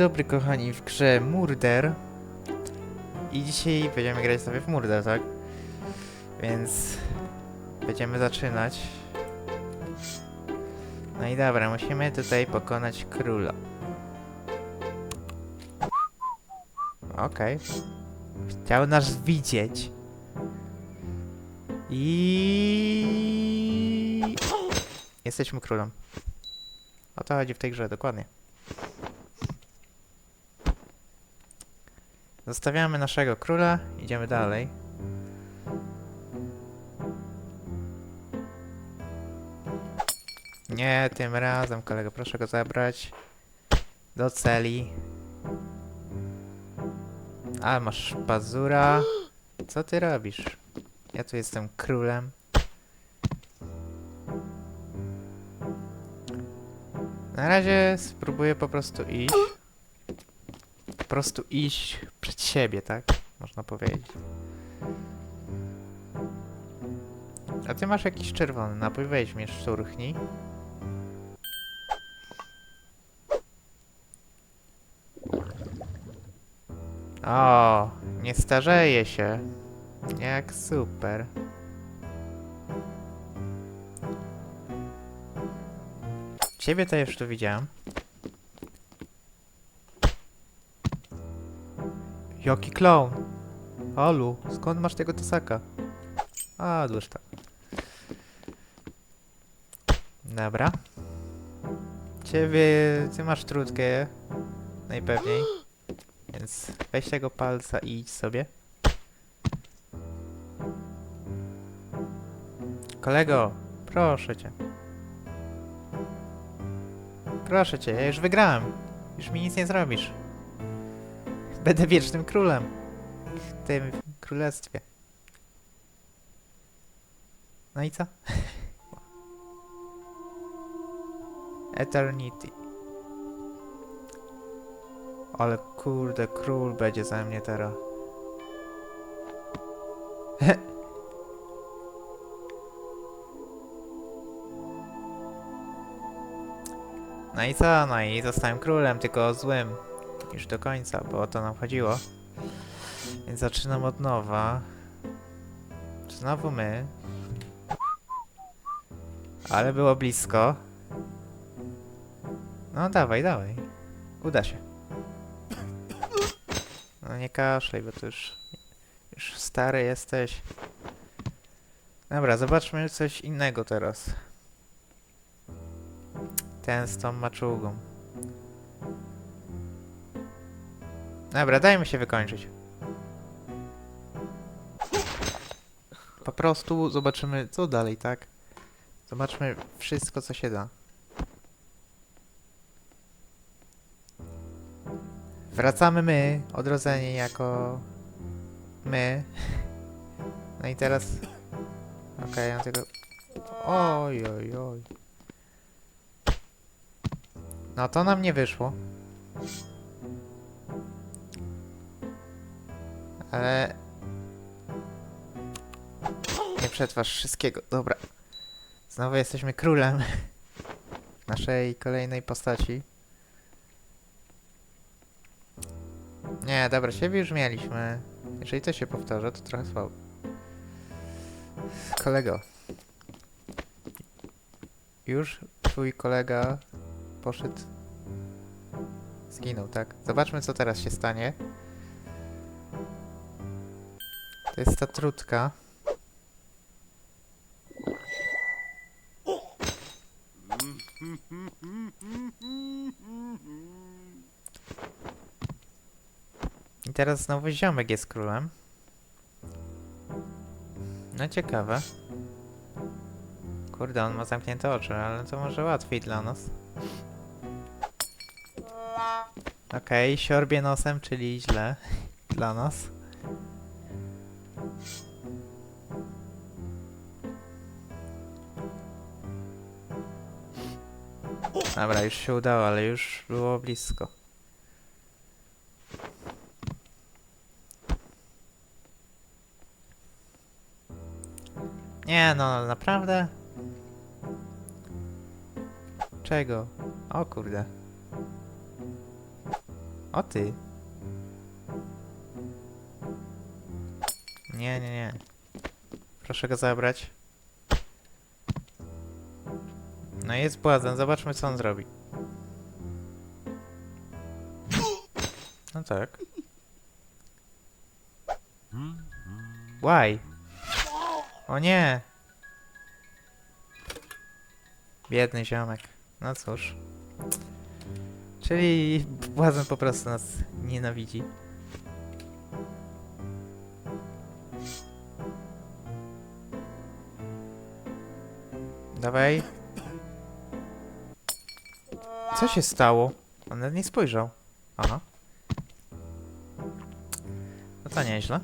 dobry kochani w grze Murder. I dzisiaj będziemy grać sobie w Murder, tak? Więc będziemy zaczynać. No i dobra, musimy tutaj pokonać króla. Okej. Chciał nas widzieć. I Jesteśmy królem. O to chodzi w tej grze, dokładnie Zostawiamy naszego króla, idziemy dalej. Nie, tym razem, kolego, proszę go zabrać do celi. A, masz pazura. Co ty robisz? Ja tu jestem królem. Na razie spróbuję po prostu iść prostu iść przed siebie, tak? Można powiedzieć. A ty masz jakiś czerwony napój, weź mnie szturchnij. O, nie starzeje się. Jak super. Ciebie to już tu widziałem. Jaki clown? Alu, skąd masz tego tosaka? A, odłóż to. Dobra. Ciebie, ty masz trudkę. Najpewniej. Więc weź tego palca i idź sobie. Kolego, proszę cię. Proszę cię, ja już wygrałem. Już mi nic nie zrobisz. Będę wiecznym królem. W tym królestwie. No i co? Eternity. Ale kurde, król będzie ze mnie teraz. No i co? No i zostałem królem, tylko złym. Już do końca, bo o to nam chodziło. Więc zaczynam od nowa. Znowu my. Ale było blisko. No dawaj, dawaj. Uda się. No nie kaszlej, bo to już... Już stary jesteś. Dobra, zobaczmy coś innego teraz. Ten z tą maczugą. Dobra, dajmy się wykończyć. Po prostu zobaczymy, co dalej, tak? Zobaczmy wszystko, co się da. Wracamy my, odrodzeni jako my. No i teraz... Okej, okay, tego... Oj, oj, oj. No to nam nie wyszło. Ale... Nie przetrwasz wszystkiego. Dobra. Znowu jesteśmy królem. Naszej kolejnej postaci. Nie, dobra, siebie już mieliśmy. Jeżeli to się powtarza, to trochę słabo. Kolego. Już twój kolega poszedł. Zginął, tak? Zobaczmy, co teraz się stanie. Jest ta trutka. I teraz znowu ziomek jest królem. No ciekawe. Kurde, on ma zamknięte oczy, ale to może łatwiej dla nas. Okej, okay, siorbie nosem, czyli źle dla nas. Dobra, już się udało, ale już było blisko. Nie no, naprawdę? Czego? O kurde. O ty. Nie, nie, nie. Proszę go zabrać. No jest błazen, zobaczmy co on zrobi. No tak. Why? O nie! Biedny ziomek. No cóż. Czyli błazen po prostu nas nienawidzi. Dawaj. Co się stało? On nawet nie spojrzał. Aha. No to nieźle.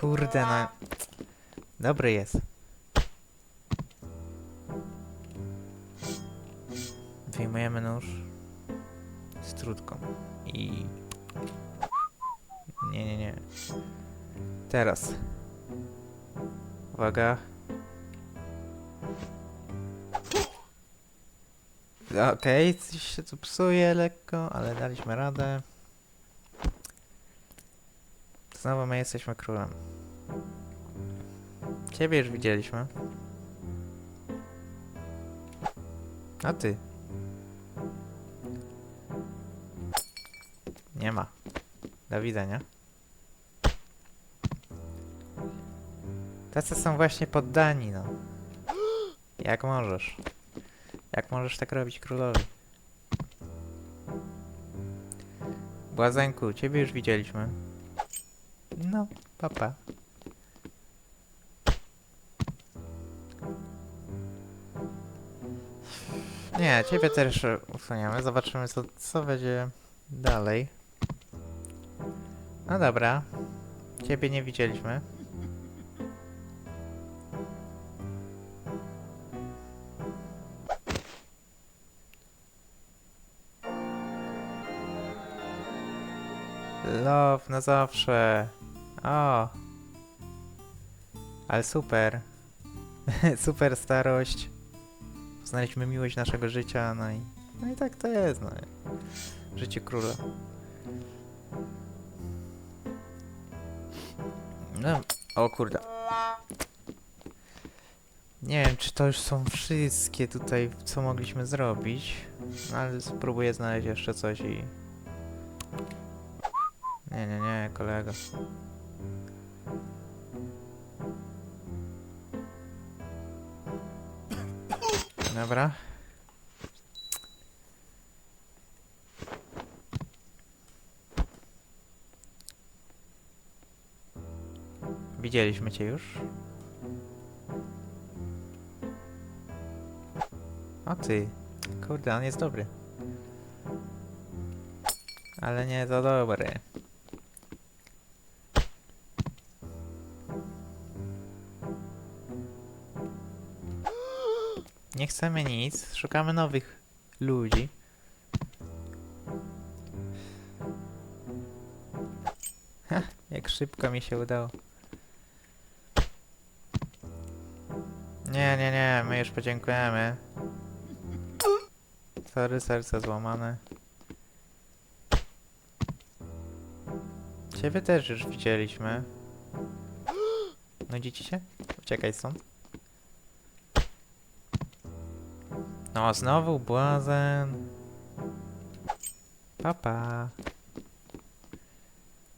Kurde, no. Dobry jest. Wyjmujemy nóż z trutką i... Nie, nie, nie. Teraz. Uwaga. Okej, coś się tu psuje lekko, ale daliśmy radę. Znowu my jesteśmy królem. Ciebie już widzieliśmy. A ty? Nie ma. Do widzenia. Tacy są właśnie poddani, no. Jak możesz? Jak możesz tak robić królowi? Błazenku, ciebie już widzieliśmy. No, papa. Nie, ciebie też usuniemy. Zobaczymy, co, co będzie dalej. No dobra. Ciebie nie widzieliśmy. Love na zawsze. O. Ale super. super starość. Poznaliśmy miłość naszego życia, no i, no i tak to jest, no. Życie króla. No, o kurde. Nie wiem, czy to już są wszystkie tutaj, co mogliśmy zrobić. Ale spróbuję znaleźć jeszcze coś i... Nie, nie, nie, kolego. Dobra. Widzieliśmy cię już. O ty. Kurde, on jest dobry. Ale nie za dobry. Nie chcemy nic, szukamy nowych ludzi. Ha, jak szybko mi się udało. Nie, nie, nie, my już podziękujemy. Sorry, serce złamane. Ciebie też już widzieliśmy. Nudzicie się? Uciekaj stąd. No, znowu błazen. Papa.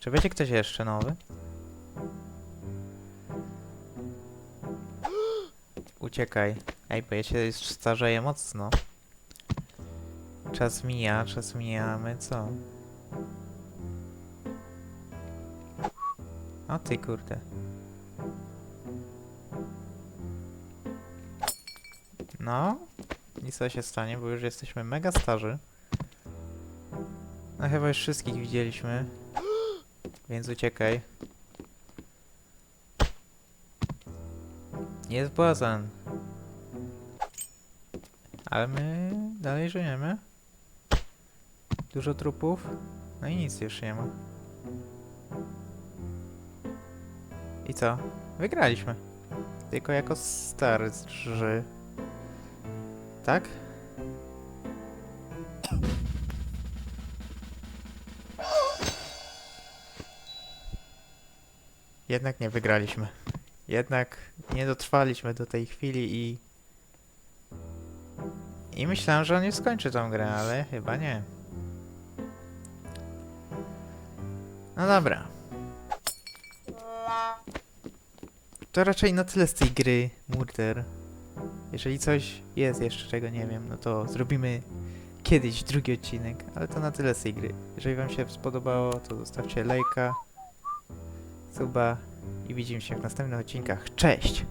Czy będzie ktoś jeszcze nowy? Uciekaj. Ej, bo ja się starzeję mocno. Czas mija, czas mija, my co? O ty kurde. No, co się stanie, bo już jesteśmy mega starzy. No chyba już wszystkich widzieliśmy. Więc uciekaj. Jest błazan. Ale my dalej żyjemy. Dużo trupów. No i nic już nie ma. I co? Wygraliśmy. Tylko jako starzy. Tak? Jednak nie wygraliśmy. Jednak nie dotrwaliśmy do tej chwili i... I myślałem, że on nie skończy tą grę, ale chyba nie. No dobra. To raczej na tyle z tej gry Murder. Jeżeli coś jest jeszcze, czego nie wiem, no to zrobimy kiedyś drugi odcinek, ale to na tyle z tej gry. Jeżeli wam się spodobało, to zostawcie lajka, suba i widzimy się w następnych odcinkach. Cześć!